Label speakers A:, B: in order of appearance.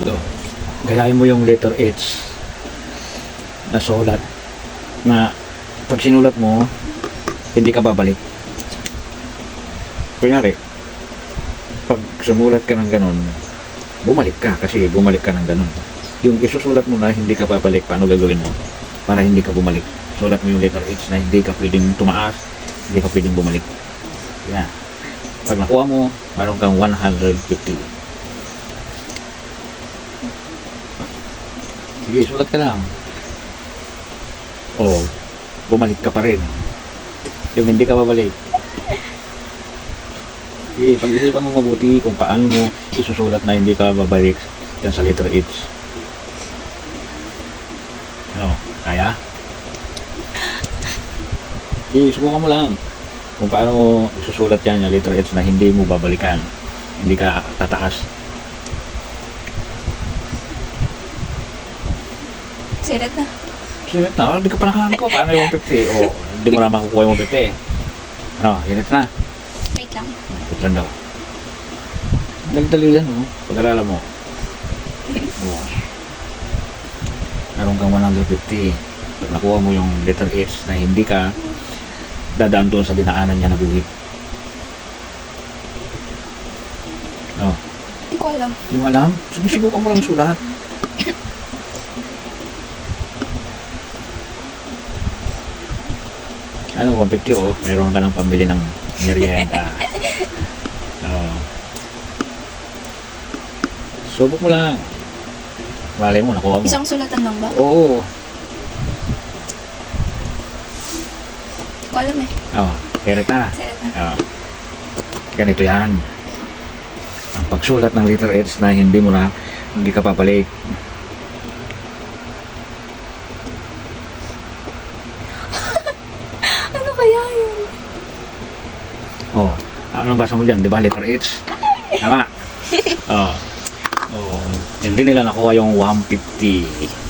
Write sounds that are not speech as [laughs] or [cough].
A: Ito. Gayahin mo yung letter H na sulat na pag sinulat mo, hindi ka babalik. Kunyari, pag sumulat ka ng ganun, bumalik ka kasi bumalik ka ng ganun. Yung isusulat mo na hindi ka babalik, paano gagawin mo? Para hindi ka bumalik. Sulat mo yung letter H na hindi ka pwedeng tumaas, hindi ka pwedeng bumalik. Yan. Pag nakuha mo, meron kang 150. Sige, sulat ka lang. Oo. Bumalik ka pa rin. Yung hindi ka babalik. Sige, pag-isipan mo mabuti kung paano mo isusulat na hindi ka babalik yan sa letter H. Ano? Kaya? Sige, subukan mo lang. Kung paano mo isusulat yan yung letter H na hindi mo babalikan. Hindi ka tataas.
B: Sirat na.
A: Sinit na, hindi ka pa nakahanap ko. Paano yung 50? O, hindi mo na makukuha yung 50. Ano, sinit na.
B: Wait lang.
A: Wait lang daw. Dali-dali yan, oh. Pag-alala mo. Oh. Meron kang 150. Pag nakuha mo yung letter H na hindi ka dadaan doon sa dinaanan niya na guhit. Oh,
B: Hindi ko alam.
A: hindi mo alam? Sumisigaw mo lang sulat. [laughs] Ano, 150 oh. Meron ka ng pambili ng merienda. [laughs] Oo. Subok mo lang. Malay mo, nakuha mo.
B: Isang sulatan lang ba?
A: Oo.
B: Ko alam eh.
A: Oh, kaya na.
B: Sirat na.
A: Ah, ganito yan. Ang pagsulat ng letter H na hindi mo na, hindi ka papalik.
B: Ano kaya yun?
A: Oh, ano basa mo dyan? Di ba letter H? Tama. [laughs] Oh. Oh, hindi nila nakuha yung 150.